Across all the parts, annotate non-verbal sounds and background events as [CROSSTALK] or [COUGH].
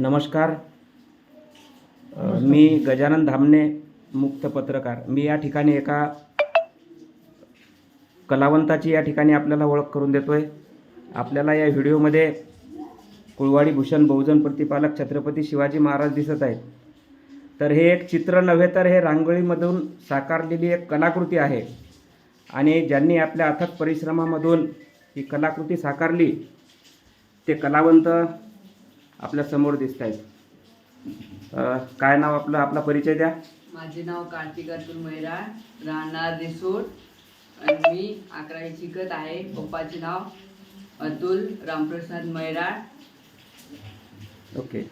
नमस्कार. मी गजानन धामणे मुक्त पत्रकार. मी या ठिकाणी एका कलावंताची या ठिकाणी आपल्याला ओळख करून देतो आहे आपल्याला या व्हिडिओमध्ये कुळवाडी भूषण बहुजन प्रतिपालक छत्रपती शिवाजी महाराज दिसत आहेत. तर हे एक चित्र नव्हे तर हे रांगोळीमधून साकारलेली एक कलाकृती आहे. आणि ज्यांनी आपल्या अथक परिश्रमामधून ही कलाकृती साकारली ते कलावंत आपल्यासमोर दिसत आहेत. काय नाव आपलं? आपला परिचय द्या. माझे नाव कार्तिक अतुल मैराळ राहणार रिसोड. आणि मी अकरावी शिकत आहे. पप्पाचे नाव Atul Ramprasad Mairal okay.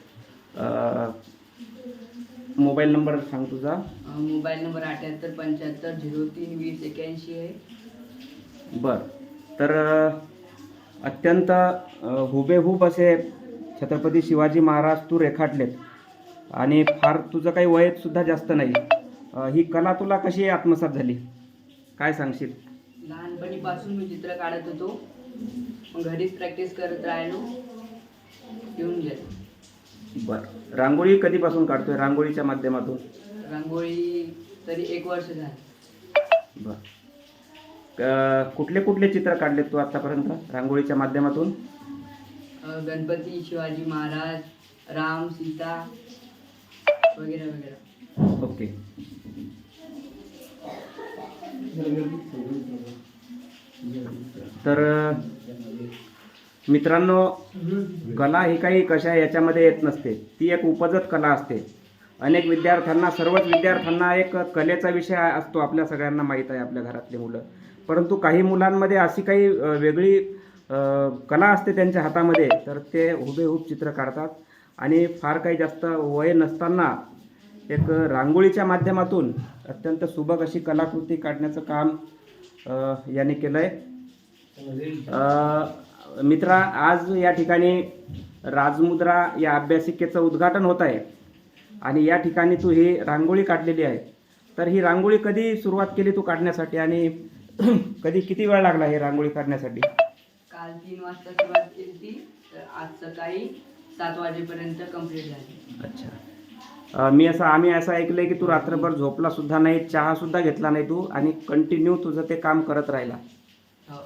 Mobile number सांग तुझा. मोबाईल नंबर अठ्याहत्तर पंच्याहत्तर झिरो तीन वीस एक्याऐंशी आहे. बर. तर अत्यंत हुबेहूब असे छत्रपती शिवाजी महाराज तू रेखाटलेत. आणि फार तुझं काही वय सुद्धा जास्त नाही. ही कला तुला कशी आत्मसात झाली? काय सांगशील? लहानपणीपासून मी चित्र काढत होतो. घरीच प्रॅक्टिस करत राहिलो. येऊन गेलो. बर. रांगोळी कधीपासून काढतोय? रांगोळीच्या माध्यमातून? रांगोळी तरी एक वर्ष झालं. बर. कुठले कुठले चित्र काढलेत तू आतापर्यंत? रांगोळीच्या माध्यमातून? गणपती शिवाजी महाराज राम सीता वगैरे वगैरे. ओके. तर मित्रांनो कला ही काही कशा याच्यामध्ये येत नसते. ती एक उपजत कला असते. अनेक विद्यार्थ्यांना सर्वच विद्यार्थ्यांना एक कलेचा विषय असतो आपल्या सगळ्यांना माहीत आहे आपल्या घरातले मुलं. परंतु काही मुलांमध्ये अशी काही वेगळी कला असते त्यांच्या हातामध्ये तर ते हुबेहूब चित्र काढतात. आणि फार काही जास्त वय नसताना एक रांगोळीच्या माध्यमातून अत्यंत सुबक अशी कलाकृती काढण्याचं काम याने केलं आहे मित्रा आज या ठिकाणी राजमुद्रा या अभ्यासिकेचं उद्घाटन होत आहे. आणि या ठिकाणी तू ही रांगोळी काढलेली आहे. तर ही रांगोळी कधी सुरुवात केली तू काढण्यासाठी? आणि [CLEARS THROAT] कधी किती वेळ लागला ही रांगोळी काढण्यासाठी? काल तीन वाजता सुरुवात केली ती तर आज सकाळी सात वाजेपर्यंत कंप्लीट झाली. अच्छा. अ, मी असं आम्ही असं ऐकलंय की तू रात्रभर झोपला सुद्धा नाही चहा सुद्धा घेतला नाही तू आणि कंटिन्यू तुझं ते काम करत राहिला. हो.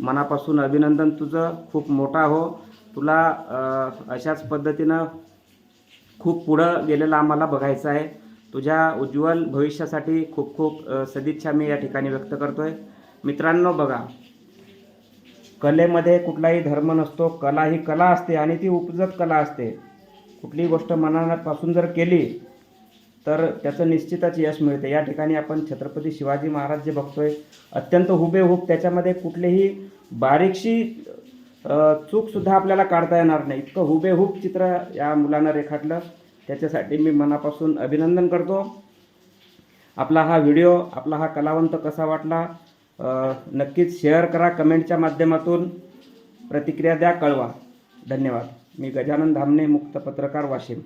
मनापासून अभिनंदन तुझं खूप मोठा हो. तुला अ, अशाच पद्धतीनं खूप पुढं गेलेलं आम्हाला बघायचं आहे. तुझ्या उज्ज्वल भविष्यासाठी खूप खूप अ, सदिच्छा मी या ठिकाणी व्यक्त करतोय. मित्रांनो बघा कलेमध्ये कुठलाही धर्म नसतो कला ही कला असते आणि ती उपजत कला असते. कुठलीही गोष्ट मनापासून जर केली तर त्याचं निश्चितच यश मिळते. या ठिकाणी आपण छत्रपती शिवाजी महाराज जे बघतोय अत्यंत हुबेहूब त्याच्यामध्ये कुठलीही बारीकशी चूकसुद्धा आपल्याला काढता येणार नाही. इतकं हुबेहूब चित्र या मुलानं रेखाटलं. त्याच्यासाठी मी मनापासून अभिनंदन करतो. आपला हा व्हिडिओ आपला हा कलावंत कसा वाटला नक्कीच शेअर करा कमेंटच्या माध्यमातून. प्रतिक्रिया द्या कळवा. धन्यवाद. मी गजानन धामणे मुक्त पत्रकार वाशिम.